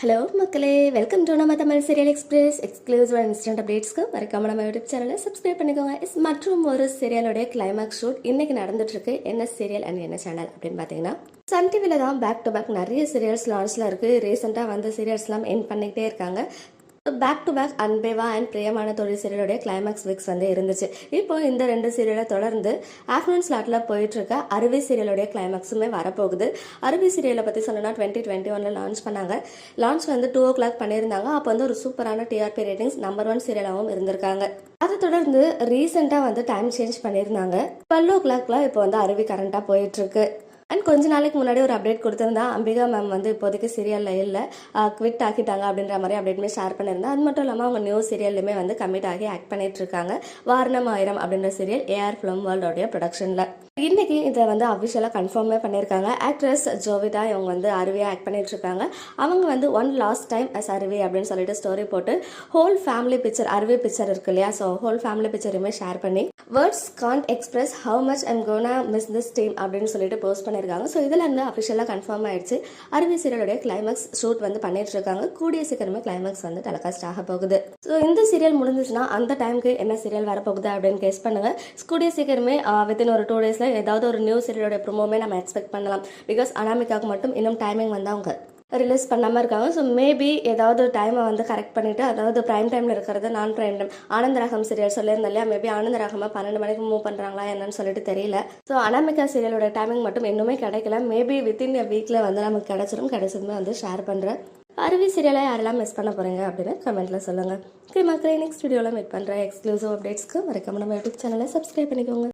Hello மக்களே. Welcome to நம்ம Tamil serial express exclusive instant அப்டேட்ஸ்க்கு மறக்காம நம்ம யூடியூப் சேனலை சப்ஸ்கிரைப் பண்ணிக்கோங்க. இஸ் மற்றும் ஒரு சீரியலோடைய கிளைமேக்ஸ் ஷூட் இன்னைக்கு நடந்துட்டு இருக்கு என்ன சீரியல் அண்ட் என்ன சேனல் அப்படின்னு பார்த்தீங்கன்னா சன் டிவியில் தான் பேக் டு பேக் நிறைய சீரியல்ஸ் லான்ச்சில் இருக்குது ரீசெண்டாக வந்த சீரியல்ஸ்லாம் என் பண்ணிக்கிட்டே இருக்காங்க. Back to back Anbe Vaa and பிரியமான தொழில் சீரியலுடைய கிளைமாக்ஸ் வீக்ஸ் வந்து இருந்துச்சு. இப்போ இந்த ரெண்டு சீரியலை தொடர்ந்து ஆஃப்டர்நூன் ஸ்லாட்ல போயிட்டு இருக்க அருவி சீரியலுடைய கிளைமேக்ஸுமே வரப்போகுது. அருவி சீரியலை பற்றி சொல்லணும்னா டுவெண்ட்டி டுவெண்ட்டி ஒன்ல லான்ச் பண்ணாங்க. லான்ச் வந்து டூ ஓ கிளாக் பண்ணியிருந்தாங்க. அப்போ வந்து ஒரு சூப்பரான டிஆர்பி ரேட்டிங்ஸ் நம்பர் ஒன் சீரியலாகவும் இருந்திருக்காங்க. அதை தொடர்ந்து ரீசெண்டாக வந்து டைம் சேஞ்ச் பண்ணியிருந்தாங்க. டுவெல் ஓ கிளாக்ல இப்போ வந்து அருவி கரண்டாக போயிட்டு இருக்கு அண்ட் கொஞ்ச நாளைக்கு முன்னாடி ஒரு அப்டேட் கொடுத்துருந்தா அம்பிகா மேம் வந்து இப்போதைக்கு சீரியலில் இல்லை. குவிட் ஆக்கிட்டாங்க அப்படின்ற மாதிரி அப்டேட்மே ஷேர் பண்ணியிருந்தேன் அது மட்டும் இல்லாமல் அவங்க நியூ சீரியல்லையுமே வந்து கமிட் ஆகி ஆக்ட் பண்ணிட்டு இருக்காங்க. வாரணம் ஆயிரம் அப்படின்ற சீரியல் ஏஆர் ஃபிலிம் வேர்ல்டோடைய ப்ரொடக்ஷனில் இன்னைக்கு இதை வந்து அஃபிஷியலாக கன்ஃபார்மே பண்ணியிருக்காங்க. ஆக்ட்ரஸ் ஜோவிதா இவங்க வந்து அருவியாக ஆக்ட் பண்ணிட்டு இருக்காங்க. அவங்க வந்து ஒன் லாஸ்ட் டைம் அஸ் அருவி அப்படின்னு சொல்லிட்டு ஸ்டோரி போட்டு whole family picture Aruvi picture இருக்கு இல்லையா? ஸோ ஹோல் ஃபேமிலி பிக்சருமே ஷேர் பண்ணி words can't express how much I'm gonna miss this team அப்படின்னு சொல்லிட்டு போஸ்ட் பண்ணியிருக்காங்க ஸோ இதில் இருந்து அஃபிஷியலாக கன்ஃபார்ம் ஆயிடுச்சு. அருவி சீரியலுடைய கிளைமேக்ஸ் ஷூட் வந்து பண்ணிட்டு இருக்காங்க கூடிய சீக்கிரமே கிளைமேக்ஸ் வந்து டெலகாஸ்ட் ஆக போகுது. ஸோ இந்த சீரியல் முடிஞ்சிச்சுன்னா அந்த டைமுக்கு என்ன சீரியல் வரப்போகுது அப்படின்னு கேஸ் பண்ணுங்க. கூடிய சீக்கிரமே வித்தின் ஒரு டூ டேஸில் ஏதாவது ஒரு நியூ சீரியலோட ப்ரோமோமே நம்ம எக்ஸ்பெக்ட் பண்ணலாம். பிகாஸ் அனாமிக்காவுக்கு மட்டும் இன்னும் டைமிங் வந்து அவங்க. ரிலீஸ் பண்ணாமல் இருக்காங்க. ஸோ மேபி ஏதாவது டைமை வந்து கரெக்ட் பண்ணிவிட்டு அதாவது ப்ரைம் டைமில் இருக்கிறது நான் ப்ரைம் டைம் ஆனந்த ரகம் சீரியல் சொல்லியிருந்தேன் இல்லையா? மேபி ஆனந்த ரகமாக பன்னெண்டு மணிக்கு மூவ் பண்ணுறாங்களா என்னன்னு சொல்லிட்டு தெரியல. ஸோ அனாமிகா சீரியலோட டைமிங் மட்டும் இன்னுமே கிடைக்கல. மேபி வித்தின் எ வீக்கில் வந்து நமக்கு கிடச்சிடும் கிடைச்சதுமே வந்து ஷேர் பண்ணுறேன் அருவி சீரியலை யாரெல்லாம் மிஸ் பண்ண போகிறீங்க அப்படின்னு கமெண்ட்டில் சொல்லுங்கள் ஓகே மக்களே நெக்ஸ்ட் வீடியோவில் மீட் பண்ணுறேன் எக்ஸ்க்ளூசிவ் அப்டேட்ஸ்க்கு மறக்காம நம்ம யூடியூப் சேனலை சப்ஸ்கிரைப் பண்ணிக்கோங்க.